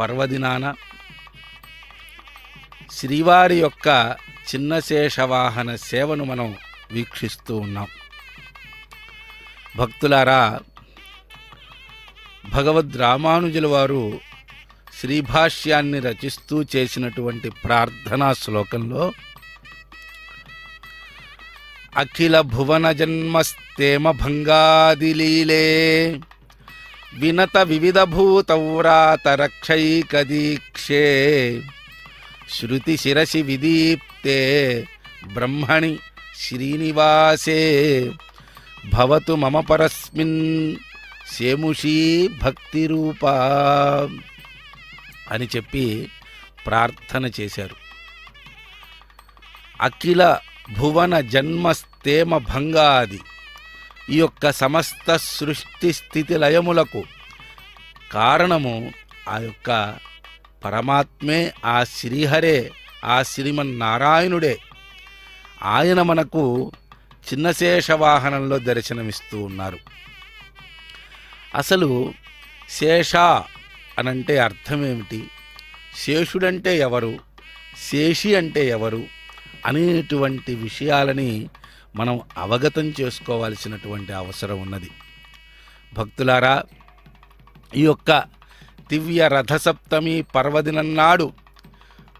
పర్వదినాన శ్రీవారి యొక్క చిన్న శేషవాహన సేవను మనం వీక్షిస్తూ ఉన్నాం. భక్తులారా భగవద్ రామానుజుల వారు శ్రీభాష్యాన్ని రచిస్తూ చేసినటువంటి ప్రార్థనా శ్లోకంలో అఖిల భువన జన్మస్తేమ భంగాదిలీలే వినత వివిధ భూతవ్రాత రక్షైక దీక్షే శృతి శిరసి విదీప్తే బ్రహ్మణి శ్రీనివాసే. భవతు మమ పరస్మిన్ సేముషీ భక్తి రూపా అని చెప్పి ప్రార్థన చేశారు. అఖిల భువన జన్మస్తేమ భంగాది. ఈ యొక్క సమస్త సృష్టి స్థితి లయములకు కారణము ఆ యొక్క పరమాత్మే ఆ శ్రీహరే ఆ శ్రీమన్నారాయణుడే. ఆయన మనకు చిన్నశేష వాహనంలో దర్శనమిస్తూ ఉన్నారు. అసలు శేష అనంటే అర్థమేమిటి? శేషుడంటే ఎవరు? శేషి అంటే ఎవరు? అనేటువంటి విషయాలని మనం అవగతం చేసుకోవాల్సినటువంటి అవసరం ఉన్నది. భక్తులారా ఈ యొక్క దివ్య రథసప్తమి పర్వదినం నాడు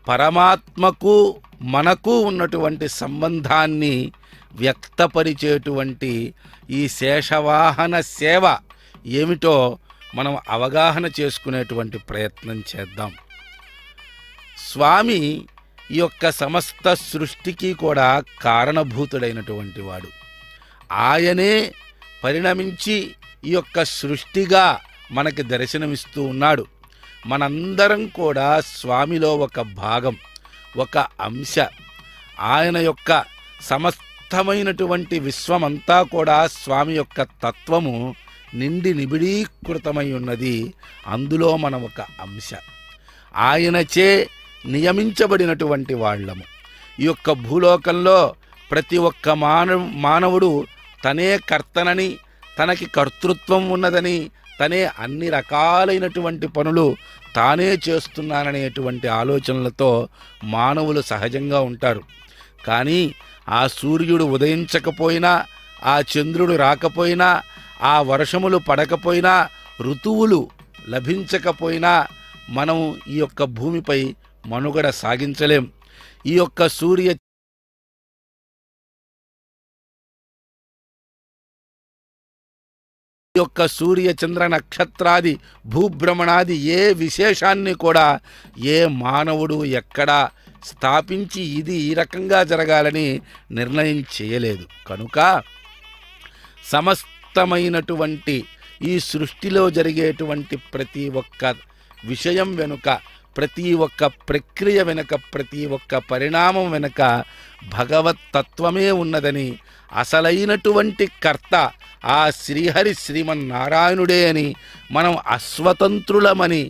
పరమాత్మకు మనకు ఉన్నటువంటి సంబంధాన్ని వ్యక్తపరిచేటువంటి ఈ శేషవాహన సేవ ఏమిటో మనం అవగాహన చేసుకునేటువంటి ప్రయత్నం చేద్దాం. స్వామి ఈ యొక్క సమస్త సృష్టికి కూడా కారణభూతుడైనటువంటి వాడు. ఆయనే పరిణమించి ఈ యొక్క సృష్టిగా మనకి దర్శనమిస్తూ ఉన్నాడు. మనందరం కూడా స్వామిలో ఒక భాగం ఒక అంశ. ఆయన యొక్క సమస్తమైనటువంటి విశ్వమంతా కూడా స్వామి యొక్క తత్వము నిండి నిబిడీకృతమై ఉన్నది. అందులో మనం ఒక అంశ. ఆయనచే నియమించబడినటువంటి వాళ్ళము ఈ యొక్క భూలోకంలో ప్రతి ఒక్క మానవ మానవుడు తనే కర్తనని తనకి కర్తృత్వం ఉన్నదని తనే అన్ని రకాలైనటువంటి పనులు తానే చేస్తున్నాననేటువంటి ఆలోచనలతో మానవులు సహజంగా ఉంటారు. కానీ ఆ సూర్యుడు ఉదయించకపోయినా ఆ చంద్రుడు రాకపోయినా ఆ వర్షములు పడకపోయినా ఋతువులు లభించకపోయినా మనం ఈ యొక్క భూమిపై మనుగడ సాగించలేం. ఈ యొక్క సూర్య యొక్క సూర్య చంద్ర నక్షత్రాది భూభ్రమణాది ఏ విశేషాన్ని కూడా ఏ మానవుడు ఎక్కడా స్థాపించి ఇది ఈ రకంగా జరగాలని నిర్ణయం చేయలేదు. కనుక సమస్తమైనటువంటి ఈ సృష్టిలో జరిగేటువంటి ప్రతి ఒక్క విషయం వెనుక ప్రతి ఒక్క ప్రక్రియ వెనుక ప్రతి ఒక్క పరిణామం వెనుక భగవత్ తత్వమే ఉన్నదని అసలైనటువంటి కర్త ఆ శ్రీహరి శ్రీమన్నారాయణుడే అని మనం అస్వతంత్రులమని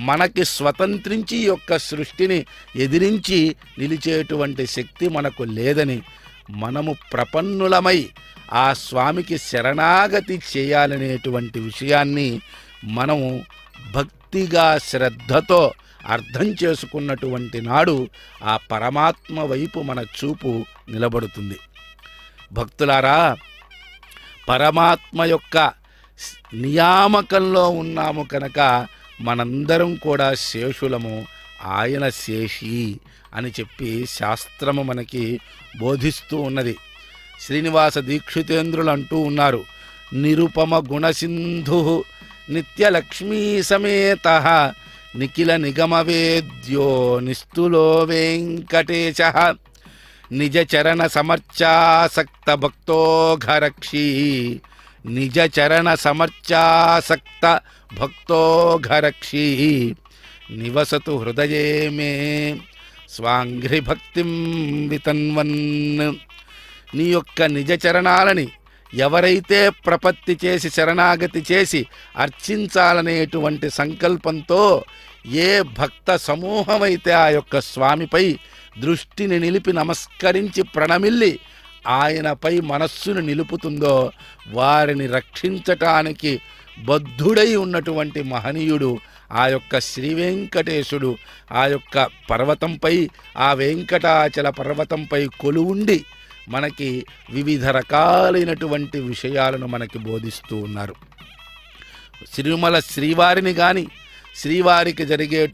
మనకి స్వతంత్రించి యొక్క సృష్టిని ఎదిరించి నిలిచేటువంటి శక్తి మనకు లేదని మనము ప్రపన్నులమై ఆ స్వామికి శరణాగతి చేయాలనేటువంటి విషయాన్ని మనము భక్తిగా శ్రద్ధతో అర్థం చేసుకున్నటువంటి నాడు ఆ పరమాత్మ వైపు మన చూపు నిలబడుతుంది. భక్తులారా పరమాత్మ యొక్క నియామకంలో ఉన్నాము కనుక మనందరం కూడా శేషులము ఆయన శేషి అని చెప్పి శాస్త్రము మనకి బోధిస్తూ ఉన్నది. శ్రీనివాస దీక్షితేంద్రులు అంటూ ఉన్నారు నిరుపమ గుణసింధు నిత్యలక్ష్మీ సమేత నిఖిల నిగమవేద్యో నిస్తులో వెంకటేశ నిజ చరణ సమర్చాసక్త భక్తోఘరక్షి నిజ చరణ సమర్చాసక్త భక్తోఘరక్షి నివసతు హృదయే మే స్వాంఘ్రి భక్తిం వితన్వన్. నీ యొక్క నిజ చరణాలని ఎవరైతే ప్రపత్తి చేసి శరణాగతి చేసి అర్చించాలనేటువంటి సంకల్పంతో ఏ భక్త సమూహమైతే ఆ యొక్క స్వామిపై దృష్టిని నిలిపి నమస్కరించి ప్రణమిల్లి ఆయనపై మనస్సును నిలుపుతుందో వారిని రక్షించటానికి బద్ధుడై ఉన్నటువంటి మహనీయుడు ఆ యొక్క శ్రీ వెంకటేశుడు ఆ యొక్క పర్వతంపై ఆ వెంకటాచల పర్వతంపై కొలువుండి మనకి వివిధ రకాలైనటువంటి విషయాలను మనకి బోధిస్తూ ఉన్నారు. తిరుమల శ్రీవారిని కానీ శ్రీవారికి జరిగే